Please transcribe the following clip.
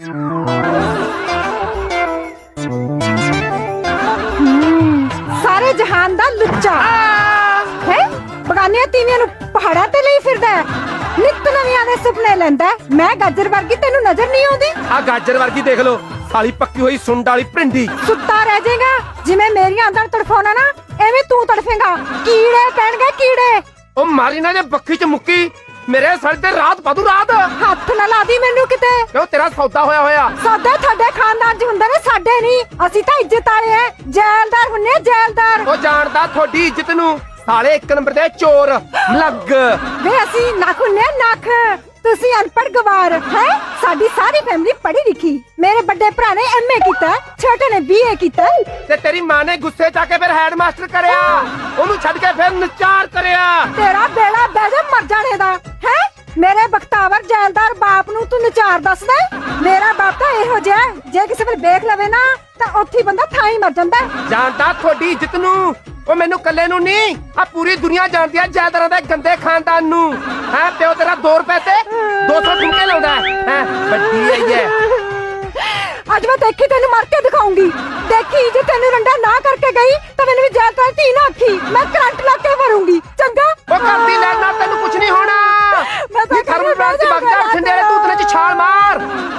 ਹਮ, ਸਾਰੇ ਜਹਾਨ ਦਾ ਲੁੱਚਾ। ਹੈ? ਬਗਾਨੀਆਂ ਤੀਵੀਆਂ ਨੂੰ ਪਹਾੜਾਂ ਤੇ ਲਈ ਫਿਰਦਾ ਹੈ। ਨਿੱਤ ਨਵੀਆਂ ਦੇ ਸੁਪਨੇ ਲੈਂਦਾ ਹੈ। ਮੈਂ ਗਾਜਰ ਵਰਗੀ ਤੈਨੂੰ ਨਜ਼ਰ ਨਹੀਂ ਆਉਂਦੀ। ਆ ਗਾਜਰ ਵਰਗੀ ਦੇਖ ਲੋ ਸਾਲੀ ਪੱਕੀ ਹੋਈ ਸੁੰਡ ਵਾਲੀ ਭਿੰਡੀ। ਸੁੱਤਾ ਰਹਿ ਜਾਏਗਾ। ਜਿਵੇਂ ਮੇਰੀਆਂ ਅੰਦਰ ਤੜਫਾਉਣਾ ਨਾ ਐਵੇਂ ਤੂੰ ਤੜਫੇਗਾ। ਕੀੜੇ ਪੈਣਗੇ ਕੀੜੇ। ਉਹ ਮਾਰੀ ਨਾ ਜੇ ਬੱਖੀ ਚ ਮੁੱਕੀ ਮੇਰੇ ਸਰ ਤੇ ਰਾਤ ਪਾਦੂ ਰਾਤ। ਹੱਥ ਨਾ ਲਾ ਦੀ ਮੈਨੂੰ ਕਿਤੇ। ਕਿਉਂ ਤੇਰਾ ਸੌਦਾ ਹੋਇਆ ਹੋਇਆ? ਸਾਡੇ ਤੁਹਾਡੇ ਖਾਨਦਾਨ 'ਚ ਹੁੰਦੇ ਨੇ ਸਾਡੇ ਨਹੀਂ। ਅਸੀਂ ਤਾਂ ਇੱਜ਼ਤ ਵਾਲੇ ਐ ਜੈਲਦਾਰ ਹੁੰਨੇ ਜੈਲਦਾਰ। ਉਹ ਜਾਣਦਾ ਤੁਹਾਡੀ ਇੱਜ਼ਤ ਨੂੰ। ਸਾਲੇ ਇੱਕ ਨੰਬਰ ਦੇ ਚੋਰ ਲੱਗ ਵੇ ਅਸੀਂ ਨੱਖ ਹੁੰਨੇ ਨੱਖ ਤੁਸੀਂ ਅਨਪੜ੍ਹ ਗਵਾਰ ਹੈ? ਸਾਡੀ ਸਾਰੀ ਫੈਮਿਲੀ ਪੜ੍ਹੀ ਲਿਖੀ। ਮੇਰੇ ਵੱਡੇ ਭਰਾ ਨੇ ਐਮਏ ਕੀਤਾ ਛੋਟੇ ਨੇ ਬੀਏ ਕੀਤਾ। ਤੇ ਤੇਰੀ ਮਾਂ ਨੇ ਗੁੱਸੇ ਚ ਆ ਕੇ ਫਿਰ ਹੈਡਮਾਸਟਰ ਕਰਿਆ। ਉਹਨੂੰ ਛੱਡ ਕੇ ਫਿਰ ਨਚਾਰ ਕਰਿਆ। ਤੇਰਾ ਬੇੜਾ ਬਹਿ ਜਾ ਮਰ ਜਾਣੇ ਦਾ ਹੈ? ਮੇਰੇ ਬਖਤਾਵਰ ਜੈਲਦਾਰ ਬਾਪ ਨੂੰ ਤੂੰ ਨਚਾਰ ਦੱਸਦਾ? ਮੇਰਾ ਬਾਪ ਤਾਂ ਇਹੋ ਜਿਹਾ ਜੇ ਕਿਸੇ ਵੇਲੇ ਵੇਖ ਲਵੇ ਨਾ ਤਾਂ ਉੱਥੇ ਬੰਦਾ ਥਾਂ ਹੀ ਮਰ ਜਾਂਦਾ। ਜਾਣਦਾ ਤੁਹਾਡੀ ਇੱਜ਼ਤ ਨੂੰ। ਉਹ ਮੈਨੂੰ ਕੱਲੇ ਨੂੰ ਨਹੀਂ ਆ ਪੂਰੀ ਦੁਨੀਆ ਜਾਣਦੀ ਆ ਜੈਦਰਾਂ ਦੇ ਗੰਦੇ ਖਾਨਦਾਨ ਨੂੰ। ਹੈ ਪਿਓ ਤੇਰਾ 2 ਰੁਪਏ ਤੇ 200 ਠੁਮਕੇ ਲਾਉਂਦਾ ਹੈ। ਵੱਡੀ ਆਈ ਹੈ ਅੱਜ ਮੈਂ ਦੇਖੀ ਤੈਨੂੰ ਮਾਰ ਕੇ ਦਿਖਾਉਂਗੀ। ਦੇਖੀ ਜੇ ਤੈਨੂੰ ਰੰਡਾ ਨਾ ਕਰਕੇ ਗਈ ਤਾਂ ਮੈਨੂੰ ਵੀ ਜੈਲਦਾਰ ਧੀ ਨਾ ਆਖੀ। ਮੈਂ ਕਰੰਟ ਲਾ ਕੇ ਮਰੂੰਗੀ ਚੰਗਾ? ਉਹ ਕਰਦੀ ਲੈਣ ਨਾਲ ਤੈਨੂੰ ਕੁਝ ਨਹੀਂ ਹੋਣਾ। ਮੈਂ ਤਾਂ ਥਰਮਲ ਪਲਾਂਟ ਚ